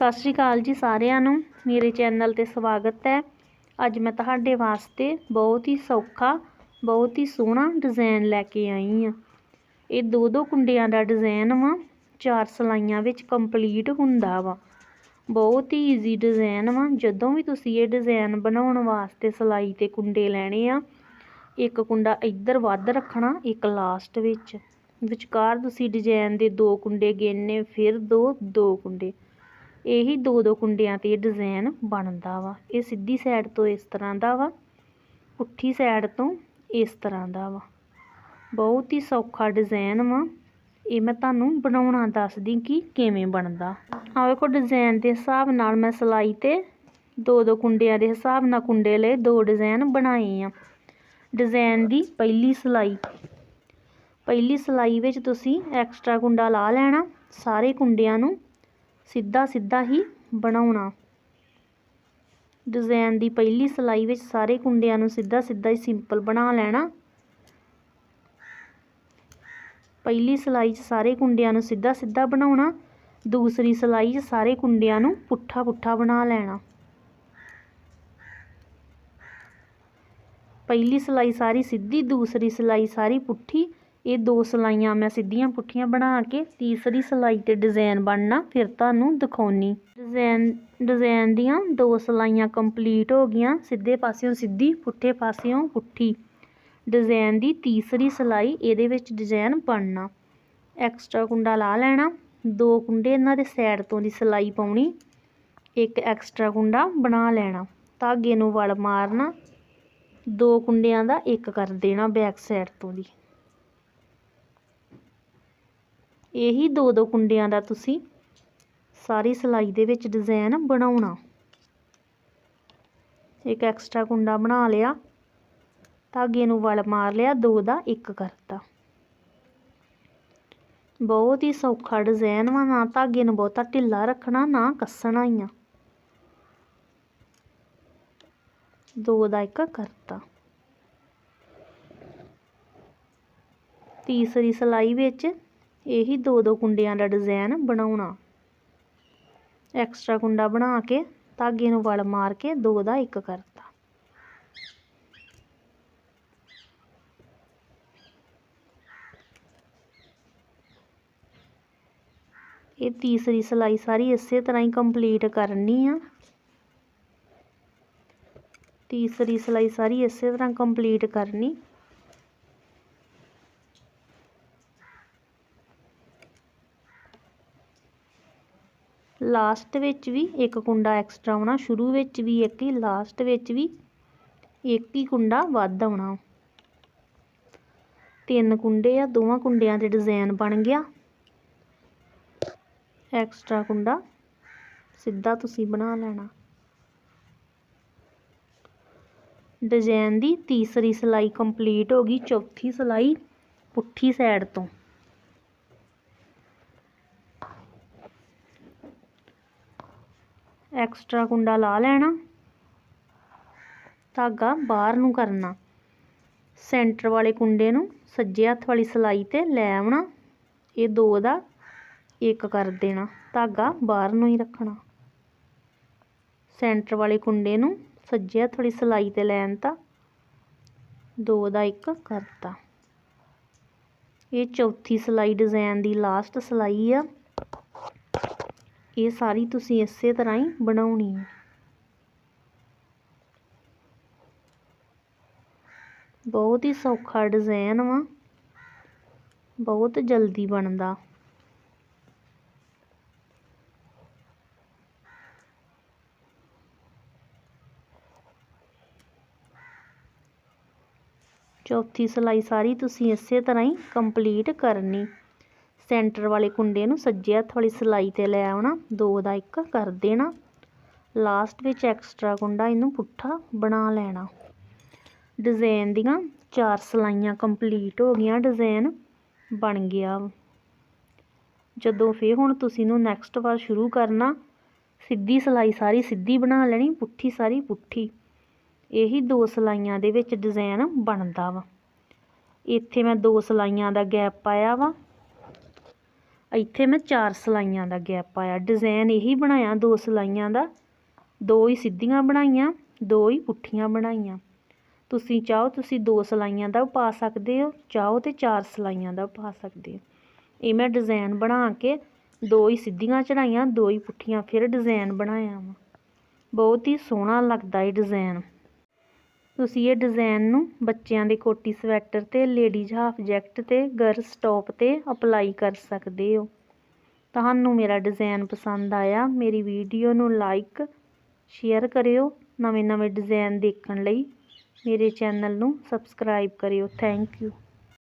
ਸਤਿ ਸ਼੍ਰੀ ਅਕਾਲ ਜੀ ਸਾਰਿਆਂ ਨੂੰ। ਮੇਰੇ ਚੈਨਲ ਤੇ ਸਵਾਗਤ ਹੈ। ਅੱਜ ਮੈਂ ਤੁਹਾਡੇ ਵਾਸਤੇ ਬਹੁਤ ਹੀ ਸੌਖਾ, ਬਹੁਤ ਹੀ ਸੋਹਣਾ ਡਿਜ਼ਾਈਨ ਲੈ ਕੇ ਆਈ ਹਾਂ। ਇਹ ਦੋ ਦੋ ਕੁੰਡਿਆਂ ਦਾ ਡਿਜ਼ਾਈਨ ਵਾ, ਚਾਰ ਸਲਾਈਆਂ ਵਿੱਚ ਕੰਪਲੀਟ ਹੁੰਦਾ ਵਾ। ਬਹੁਤ ਹੀ ਈਜ਼ੀ ਡਿਜ਼ਾਈਨ ਵਾ। ਜਦੋਂ ਵੀ ਤੁਸੀਂ ਇਹ ਡਿਜ਼ਾਈਨ ਬਣਾਉਣ ਵਾਸਤੇ ਸਲਾਈ ਤੇ ਕੁੰਡੇ ਲੈਣੇ ਆ, ਇੱਕ ਕੁੰਡਾ ਇੱਧਰ ਵੱਧ ਰੱਖਣਾ, ਇੱਕ ਲਾਸਟ ਵਿੱਚ। ਵਿਚਕਾਰ ਤੁਸੀਂ ਡਿਜ਼ਾਈਨ ਦੇ ਦੋ ਕੁੰਡੇ ਗੇਨੇ ਫਿਰ ਦੋ ਦੋ ਕੁੰਡੇ। ਇਹੀ ਦੋ ਦੋ ਕੁੰਡਿਆਂ ਤੇ ਡਿਜ਼ਾਈਨ ਬਣਦਾ ਵਾ। ਇਹ ਸਿੱਧੀ ਸਾਈਡ ਤੋਂ ਇਸ ਤਰ੍ਹਾਂ ਦਾ ਵਾ, ਪੁੱਠੀ ਸਾਈਡ ਤੋਂ ਇਸ ਤਰ੍ਹਾਂ ਦਾ ਵਾ। ਬਹੁਤ ਹੀ ਸੌਖਾ ਡਿਜ਼ਾਈਨ ਵਾ। ਇਹ ਮੈਂ ਤੁਹਾਨੂੰ ਬਣਾਉਣਾ ਦੱਸਦੀ ਕਿ ਕਿਵੇਂ ਬਣਦਾ। ਆਹ ਵੇਖੋ ਡਿਜ਼ਾਈਨ ਦੇ ਹਿਸਾਬ ਨਾਲ ਮੈਂ ਸਲਾਈ ਤੇ ਦੋ ਦੋ ਕੁੰਡਿਆਂ ਦੇ ਹਿਸਾਬ ਨਾਲ ਕੁੰਡੇ ਲਈ ਦੋ ਡਿਜ਼ਾਈਨ ਬਣਾਏ ਆ। ਡਿਜ਼ਾਈਨ ਦੀ ਪਹਿਲੀ ਸਲਾਈ। ਪਹਿਲੀ ਸਲਾਈ ਵਿੱਚ ਤੁਸੀਂ ਐਕਸਟਰਾ ਕੁੰਡਾ ਲਾ ਲੈਣਾ, ਸਾਰੇ ਕੁੰਡਿਆਂ ਨੂੰ ਸਿੱਧਾ ਸਿੱਧਾ ਹੀ ਬਣਾਉਣਾ। ਡਿਜ਼ਾਈਨ ਦੀ ਪਹਿਲੀ ਸਲਾਈ ਵਿੱਚ ਸਾਰੇ ਕੁੰਡਿਆਂ ਨੂੰ ਸਿੱਧਾ ਸਿੱਧਾ ਹੀ ਸਿੰਪਲ ਬਣਾ ਲੈਣਾ। ਪਹਿਲੀ ਸਲਾਈ 'ਚ ਸਾਰੇ ਕੁੰਡਿਆਂ ਨੂੰ ਸਿੱਧਾ ਸਿੱਧਾ ਬਣਾਉਣਾ। ਦੂਸਰੀ ਸਲਾਈ 'ਚ ਸਾਰੇ ਕੁੰਡਿਆਂ ਨੂੰ ਪੁੱਠਾ ਪੁੱਠਾ ਬਣਾ ਲੈਣਾ। ਪਹਿਲੀ ਸਲਾਈ ਸਾਰੀ ਸਿੱਧੀ, ਦੂਸਰੀ ਸਲਾਈ ਸਾਰੀ ਪੁੱਠੀ। ਇਹ ਦੋ ਸਲਾਈਆਂ ਮੈਂ ਸਿੱਧੀਆਂ ਪੁੱਠੀਆਂ ਬਣਾ ਕੇ ਤੀਸਰੀ ਸਲਾਈ ਤੇ ਡਿਜ਼ਾਈਨ ਬਣਨਾ, ਫਿਰ ਤੁਹਾਨੂੰ ਦਿਖਾਉਣੀ। ਡਿਜ਼ਾਈਨ ਡਿਜ਼ਾਈਨ ਦੀਆਂ ਦੋ ਸਲਾਈਆਂ ਕੰਪਲੀਟ ਹੋ ਗਈਆਂ, ਸਿੱਧੇ ਪਾਸਿਓਂ ਸਿੱਧੀ, ਪੁੱਠੇ ਪਾਸਿਓਂ ਪੁੱਠੀ। ਡਿਜ਼ਾਈਨ ਦੀ ਤੀਸਰੀ ਸਲਾਈ, ਇਹਦੇ ਵਿੱਚ ਡਿਜ਼ਾਈਨ ਬਣਨਾ। ਐਕਸਟਰਾ ਕੁੰਡਾ ਲਾ ਲੈਣਾ। ਦੋ ਕੁੰਡੇ ਇਹਨਾਂ ਦੇ ਸਾਈਡ ਤੋਂ ਦੀ ਸਲਾਈ ਪਾਉਣੀ। ਇੱਕ ਐਕਸਟਰਾ ਕੁੰਡਾ ਬਣਾ ਲੈਣਾ। ਧਾਗੇ ਨੂੰ ਵਲ ਮਾਰਨਾ। ਦੋ ਕੁੰਡਿਆਂ ਦਾ ਇੱਕ ਕਰ ਦੇਣਾ ਬੈਕ ਸਾਈਡ ਤੋਂ ਦੀ। ਇਹੀ ਦੋ ਦੋ ਕੁੰਡਿਆਂ ਦਾ ਤੁਸੀਂ ਸਾਰੀ ਸਿਲਾਈ ਦੇ ਵਿੱਚ ਡਿਜ਼ਾਈਨ ਬਣਾਉਣਾ। ਇੱਕ ਐਕਸਟਰਾ ਕੁੰਡਾ ਬਣਾ ਲਿਆ, ਧਾਗੇ ਨੂੰ ਵਲ ਮਾਰ ਲਿਆ, ਦੋ ਦਾ ਇੱਕ ਕਰਤਾ। ਬਹੁਤ ਹੀ ਸੌਖਾ ਡਿਜ਼ਾਈਨ ਵਾ, ਨਾ ਧਾਗੇ ਨੂੰ ਬਹੁਤਾ ਢਿੱਲਾ ਰੱਖਣਾ, ਨਾ ਕੱਸਣਾ ਹੀ ਆ। ਦੋ ਦਾ ਇੱਕ ਕਰਤਾ। ਤੀਸਰੀ ਸਲਾਈ ਵਿੱਚ ਇਹੀ ਦੋ ਦੋ ਕੁੰਡਿਆਂ ਦਾ ਡਿਜ਼ਾਈਨ ਬਣਾਉਣਾ। ਐਕਸਟਰਾ ਕੁੰਡਾ ਬਣਾ ਕੇ ਧਾਗੇ ਨੂੰ ਵਲ ਮਾਰ ਕੇ ਦੋ ਦਾ ਇੱਕ ਕਰਤਾ। ਇਹ ਤੀਸਰੀ ਸਲਾਈ ਸਾਰੀ ਇਸੇ ਤਰ੍ਹਾਂ ਹੀ ਕੰਪਲੀਟ ਕਰਨੀ ਆ। ਤੀਸਰੀ ਸਲਾਈ ਸਾਰੀ ਇਸੇ ਤਰ੍ਹਾਂ ਕੰਪਲੀਟ ਕਰਨੀ। ਲਾਸਟ ਵਿੱਚ ਵੀ ਇੱਕ ਕੁੰਡਾ ਐਕਸਟਰਾ ਆਉਣਾ, ਸ਼ੁਰੂ ਵਿੱਚ ਵੀ ਇੱਕ ਹੀ, ਲਾਸਟ ਵਿੱਚ ਵੀ ਇੱਕ ਹੀ ਕੁੰਡਾ ਵੱਧ ਆਉਣਾ। ਤਿੰਨ ਕੁੰਡੇ ਆ, ਦੋਵਾਂ ਕੁੰਡਿਆਂ ਦੇ ਡਿਜ਼ਾਈਨ ਬਣ ਗਿਆ। ਐਕਸਟਰਾ ਕੁੰਡਾ ਸਿੱਧਾ ਤੁਸੀਂ ਬਣਾ ਲੈਣਾ। ਡਿਜ਼ਾਈਨ ਦੀ ਤੀਸਰੀ ਸਲਾਈ ਕੰਪਲੀਟ ਹੋ ਗਈ, ਚੌਥੀ ਸਲਾਈ ਪੁੱਠੀ ਸਾਈਡ ਤੋਂ। ਐਕਸਟਰਾ ਕੁੰਡਾ ਲਾ ਲੈਣਾ। ਧਾਗਾ ਬਾਹਰ ਨੂੰ ਕਰਨਾ। ਸੈਂਟਰ ਵਾਲੇ ਕੁੰਡੇ ਨੂੰ ਸੱਜੇ ਹੱਥ ਵਾਲੀ ਸਲਾਈ ਤੇ ਲੈ ਆਉਣਾ। ਇਹ ਦੋ ਦਾ ਇੱਕ ਕਰ ਦੇਣਾ। ਧਾਗਾ ਬਾਹਰ ਨੂੰ ਹੀ ਰੱਖਣਾ। ਸੈਂਟਰ ਵਾਲੇ ਕੁੰਡੇ ਨੂੰ ਸੱਜੇ ਹੱਥ ਵਾਲੀ ਸਲਾਈ ਤੇ ਲੈਣ ਤਾਂ ਦੋ ਦਾ ਇੱਕ ਕਰਤਾ। ਇਹ ਚੌਥੀ ਸਲਾਈ, ਡਿਜ਼ਾਈਨ ਦੀ ਲਾਸਟ ਸਲਾਈ ਆ। ਇਹ ਸਾਰੀ ਤੁਸੀਂ ਇਸੇ ਤਰ੍ਹਾਂ ਹੀ ਬਣਾਉਣੀ ਹੈ। ਬਹੁਤ ਹੀ ਸੌਖਾ ਡਿਜ਼ਾਈਨ ਵਾ। ਬਹੁਤ ਜਲਦੀ ਬਣਦਾ। ਚੌਥੀ ਸਲਾਈ ਸਾਰੀ ਤੁਸੀਂ ਇਸੇ ਤਰ੍ਹਾਂ ਹੀ ਕੰਪਲੀਟ ਕਰਨੀ। ਸੈਂਟਰ ਵਾਲੇ ਕੁੰਡੇ ਨੂੰ ਸੱਜੇ ਹੱਥ ਵਾਲੀ ਸਲਾਈ ਤੇ ਲੈ ਆਉਣਾ, ਦੋ ਦਾ ਇੱਕ ਕਰ ਦੇਣਾ। ਲਾਸਟ ਵਿੱਚ ਐਕਸਟਰਾ ਕੁੰਡਾ ਇਹਨੂੰ ਪੁੱਠਾ ਬਣਾ ਲੈਣਾ। ਡਿਜ਼ਾਈਨ ਦੀਆਂ ਚਾਰ ਸਲਾਈਆਂ ਕੰਪਲੀਟ ਹੋ ਗਈਆਂ, ਡਿਜ਼ਾਈਨ ਬਣ ਗਿਆ। ਜਦੋਂ ਫੇਰ ਹੁਣ ਤੁਸੀਂ ਨੂੰ ਨੈਕਸਟ ਵਾਰ ਸ਼ੁਰੂ ਕਰਨਾ, ਸਿੱਧੀ ਸਲਾਈ ਸਾਰੀ ਸਿੱਧੀ ਬਣਾ ਲੈਣੀ, ਪੁੱਠੀ ਸਾਰੀ ਪੁੱਠੀ। ਇਹੀ ਦੋ ਸਲਾਈਆਂ ਦੇ ਵਿੱਚ ਡਿਜ਼ਾਈਨ ਬਣਦਾ ਵਾ। ਇੱਥੇ ਮੈਂ ਦੋ ਸਲਾਈਆਂ ਦਾ ਗੈਪ ਪਾਇਆ ਵਾ। ਇੱਥੇ ਮੈਂ ਚਾਰ ਸਲਾਈਆਂ ਦਾ ਗੈਪ ਪਾਇਆ। ਡਿਜ਼ਾਈਨ ਇਹੀ ਬਣਾਇਆ ਦੋ ਸਲਾਈਆਂ ਦਾ। ਦੋ ਹੀ ਸਿੱਧੀਆਂ ਬਣਾਈਆਂ, ਦੋ ਹੀ ਪੁੱਠੀਆਂ ਬਣਾਈਆਂ। ਤੁਸੀਂ ਚਾਹੋ ਤੁਸੀਂ ਦੋ ਸਲਾਈਆਂ ਦਾ ਪਾ ਸਕਦੇ ਹੋ, ਚਾਹੋ ਤੇ ਚਾਰ ਸਲਾਈਆਂ ਦਾ ਪਾ ਸਕਦੇ ਹੋ। ਇਹ ਮੈਂ ਡਿਜ਼ਾਈਨ ਬਣਾ ਕੇ ਦੋ ਹੀ ਸਿੱਧੀਆਂ ਚੜਾਈਆਂ, ਦੋ ਹੀ ਪੁੱਠੀਆਂ ਫਿਰ ਡਿਜ਼ਾਈਨ ਬਣਾਇਆ ਵਾ। ਬਹੁਤ ਹੀ ਸੋਹਣਾ ਲੱਗਦਾ ਇਹ ਡਿਜ਼ਾਈਨ ਤੁਸੀਂ ਇਹ ਡਿਜ਼ਾਈਨ ਨੂੰ ਬੱਚਿਆਂ ਦੇ ਕੋਟੀ ਸਵੈਟਰ ਤੇ ਲੇਡੀਜ਼ ਹਾਫ ਜੈਕਟ ਤੇ ਗਰਲਸ ਟੌਪ ਤੇ ਅਪਲਾਈ ਕਰ ਸਕਦੇ ਹੋ। ਤੁਹਾਨੂੰ ਮੇਰਾ ਡਿਜ਼ਾਈਨ ਪਸੰਦ ਆਇਆ, ਮੇਰੀ ਵੀਡੀਓ ਨੂੰ ਲਾਈਕ ਸ਼ੇਅਰ ਕਰਿਓ ਨਵੇਂ ਨਵੇਂ ਡਿਜ਼ਾਈਨ ਦੇਖਣ ਲਈ ਮੇਰੇ ਚੈਨਲ ਨੂੰ ਸਬਸਕ੍ਰਾਈਬ ਕਰਿਓ। Thank you